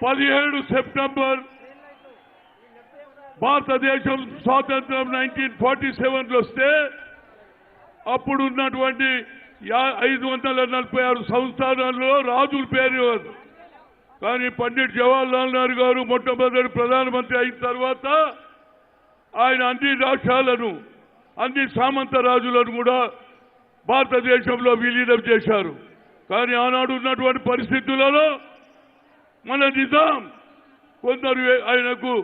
పదిహేడు సెప్టెంబర్ భారతదేశం స్వాతంత్రం నైన్టీన్ ఫార్టీ సెవెన్లో వస్తే అప్పుడు ఉన్నటువంటి యా- ఐదు వందల నలభై ఆరు సంస్థానాల్లో రాజుల పేరు కానీ పండిట్ జవహర్లాల్ నెహ్రూ గారు మొట్టమొదటి ప్రధానమంత్రి అయిన తర్వాత ఆయన అన్ని రాష్ట్రాలను అన్ని సామంత రాజులను కూడా భారతదేశంలో విలీనం చేశారు. కానీ ఆనాడు ఉన్నటువంటి పరిస్థితులలో మన నిజాం. కొందరు ఆయనకు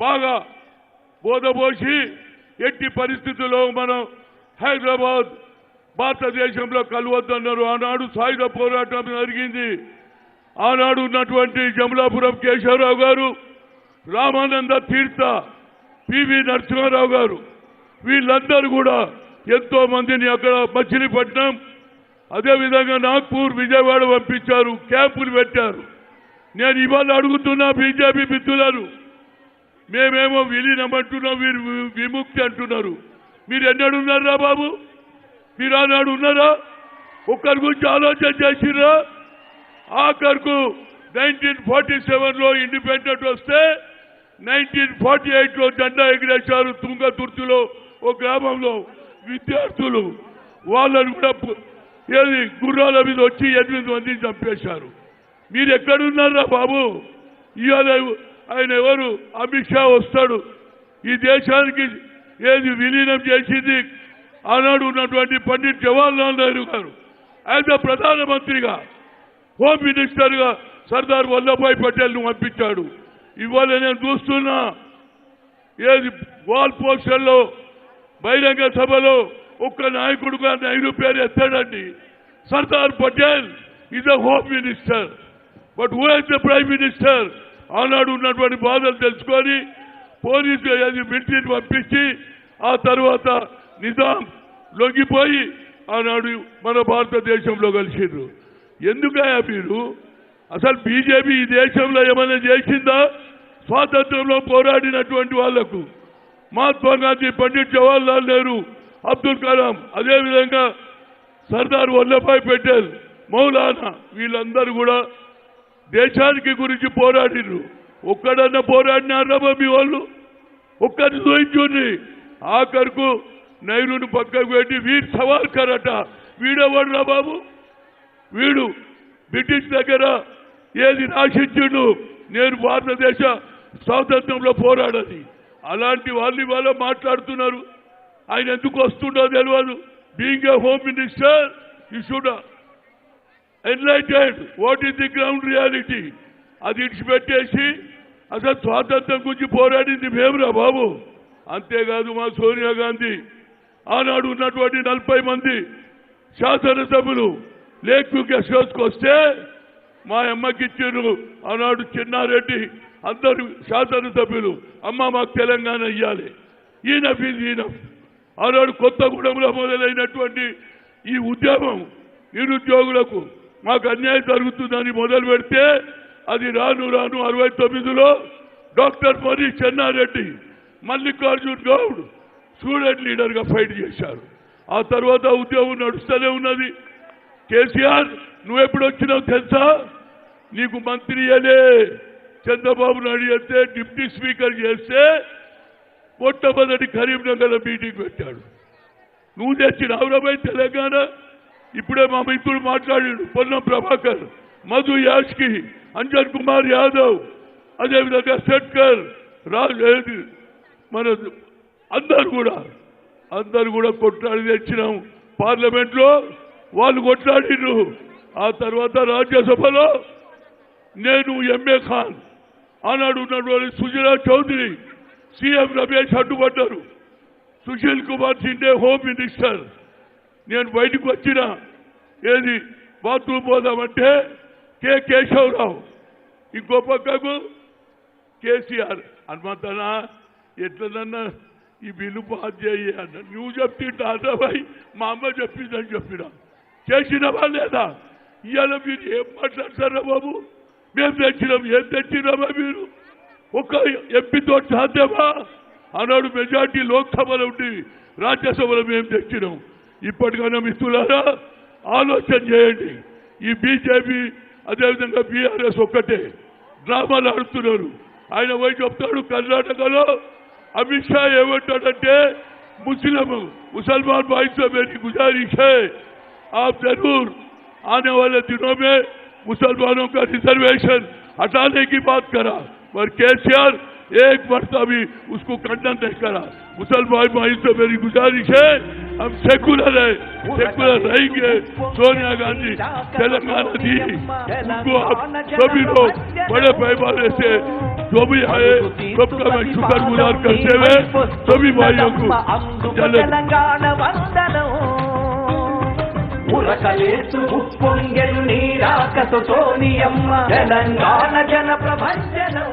బాగా బోధపోసి ఎట్టి పరిస్థితుల్లో మనం హైదరాబాద్ భారతదేశంలో కలవద్దన్నారు. ఆనాడు సాయుధ పోరాటం జరిగింది. ఆనాడు ఉన్నటువంటి జమలాపురం కేశవరావు గారు రామానంద తీర్థ పివి నరసింహారావు గారు వీళ్ళందరూ కూడా ఎంతో మందిని అక్కడ మచిలీపట్నం అదేవిధంగా నాగ్పూర్ విజయవాడ పంపించారు క్యాంపులు పెట్టారు. నేను ఇవాళ అడుగుతున్నా బీజేపీ మిత్రులను మేమేమో విలీనం అంటున్నాం వీరు విముక్తి అంటున్నారు. మీరు ఎన్నడున్నారా బాబు? మీరు ఆనాడు ఉన్నారా? ఒక్కరి గురించి ఆలోచన చేసిరా ఆఖరుకు నైన్టీన్ ఫార్టీ సెవెన్లో ఇండిపెండెంట్ వస్తే నైన్టీన్ ఫార్టీ ఎయిట్లో జెండా ఎగిరేశారు తుంగతుర్తిలో ఒక గ్రామంలో విద్యార్థులు. వాళ్ళని కూడా ఏది గుర్రాల మీద వచ్చి ఎనిమిది మందిని చంపేశారు. మీరు ఎక్కడున్నారా బాబు? ఇవాళ ఆయన ఎవరు? అమిత్ షా వస్తాడు. ఈ దేశానికి ఏది విలీనం చేసింది? ఆనాడు ఉన్నటువంటి పండిట్ జవహర్లాల్ నెహ్రూ గారు. ఆయన ప్రధానమంత్రిగా హోమ్ మినిస్టర్గా సర్దార్ వల్లభాయ్ పటేల్ను పంపించాడు. ఇవాళ నేను చూస్తున్నా ఏది వాల్ పోస్టర్లో బహిరంగ సభలో ఒక్క నాయకుడుగా నెహ్రూ పేరు ఎత్తాడండి. Sardar Patel is the home minister. But who the prime minister ఆనాడు ఉన్నటువంటి బాధలు తెలుసుకొని పోలీసు అది మిలిటరీని పంపించి ఆ తర్వాత నిజాం లొంగిపోయి ఆనాడు మన భారతదేశంలో కలిసిండ్రు. ఎందుకయ్యా మీరు? అసలు బీజేపీ ఈ దేశంలో ఏమైనా చేసిందా? స్వాతంత్రంలో పోరాడినటువంటి వాళ్ళకు. మహాత్మా గాంధీ పండిట్ జవహర్లాల్ నెహ్రూ అబ్దుల్ కలాం అదేవిధంగా సర్దార్ వల్లభాయ్ పటేల్ మౌలానా వీళ్ళందరూ కూడా దేశానికి గురించి పోరాడిరు ఒక్కడన్నా పోరాడినారా మీ వాళ్ళు? ఒక్కరిని చూయించుండి ఆఖరుకు నైరుని పక్కకు పెట్టి వీర్ సవాల్కర్ అట రా బాబు? వీడు బ్రిటిష్ దగ్గర ఏది నాశించిండు నేను భారతదేశ స్వాతంత్రంలో పోరాడని అలాంటి వాళ్ళు ఇవాళ మాట్లాడుతున్నారు. ఆయన ఎందుకు వస్తుండో తెలియదు being a home minister you should enlightened what is the ground reality అది ఇడిచిపెట్టేసి అసలు స్వాతంత్రం గురించి పోరాడింది మేమురా బాబు. అంతేకాదు మా సోనియా గాంధీ. ఆనాడు ఉన్నటువంటి నలభై మంది శాసనసభ్యులు లేక్ గెస్ట్ హౌస్కి వస్తే మా అమ్మకి ఇచ్చారు. ఆనాడు చిన్నారెడ్డి అందరు శాసనసభ్యులు అమ్మ మాకు తెలంగాణ ఇయ్యాలి. ఈయన ఫీజు ఈయన. ఆనాడు కొత్తగూడెంలో మొదలైనటువంటి ఈ ఉద్యమం నిరుద్యోగులకు మాకు అన్యాయం జరుగుతుందని మొదలు పెడితే అది రాను రాను అరవై తొమ్మిదిలో డాక్టర్ మరి చెన్నారెడ్డి మల్లికార్జున్ గౌడ్ స్టూడెంట్ లీడర్గా ఫైట్ చేశారు. ఆ తర్వాత ఉద్యోగం నడుస్తూనే ఉన్నది. కేసీఆర్ నువ్వెప్పుడు వచ్చినావు తెలుసా? నీకు మంత్రి అనే చంద్రబాబు నాయుడు చేస్తే డిప్యూటీ స్పీకర్ చేస్తే మొట్టమొదటి కరీంనగర్ మీటింగ్ పెట్టాడు. నువ్వు తెచ్చిన తెచ్చినావురాబాయ్ తెలంగాణ ఇప్పుడే మా మిత్రుడు మాట్లాడాడు. పొన్నం ప్రభాకర్ మధు యాష్కి అంజన్ కుమార్ యాదవ్ అదేవిధంగా శెట్కర్ రాజ్ మన అందరు కూడా అందరు కూడా కొట్లాడి తెచ్చినాం. పార్లమెంట్లో వాళ్ళు కొట్లాడిర్రు. ఆ తర్వాత రాజ్యసభలో నేను ఎంఏ ఖాన్ ఆనాడు ఉన్నటువంటి Sujana Chowdary CM Ramesh అడ్డుపడ్డారు. Sushil Kumar Shinde home minister. నేను బయటకు వచ్చిన. ఏది? బాత్రూమ్ పోదామంటే కె కేశవరావు. ఇంకో పక్కకు కేసీఆర్. హనుమంతనా ఎట్లనన్నా ఈ బిల్లు పాస్ చేయి అన్న. నువ్వు చెప్తుంటా అర్థమై మా అమ్మ చెప్పిందని చెప్పిన. చేసినవా లేదా? ఇవాళ మీరు ఏం మాట్లాడతారా బాబు? మేము తెచ్చినాం. ఏం తెచ్చినామా మీరు? ఒక ఎంపీతో సాధ్యమా? ఆనాడు మెజార్టీ లోక్సభలో ఉండి రాజ్యసభలో మేము తెచ్చినాం. ఇప్పటికైనా మిత్రులారా ఆలోచన చేయండి ఈ బీజేపీ అదేవిధంగా బీఆర్ఎస్ ఒక్కటే డ్రామాలు ఆడుతున్నారు ఆయన పోయి చెప్తాడు కర్ణాటకలో అమిత్ షా ఏమంటాడంటే मुस्लिम मुसलमान भाई से मेरी गुजारिश है आप जरूर आने वाले दिनों में मुसलमानों का रिजर्वेशन हटाने की बात करा पर केसीआर एक मरता भी उसको खंडन नहीं करा मुसलमान भाई से मेरी गुजारिश है हम सेकुलर है सेकुलर रहेंगे सोनिया गांधी तेलंगाना दी उनको आप सभी लोग बड़े पैमाने से जो भी आए सबका मैं शुक्र गुजार करते हुए सभी भाइयों को चले తెలంగాణ వందనం ఉరకలేసు ఉప్పొంగెను నీరాకసు సోనియమ్మ తెలంగాణ జన ప్రభంజనం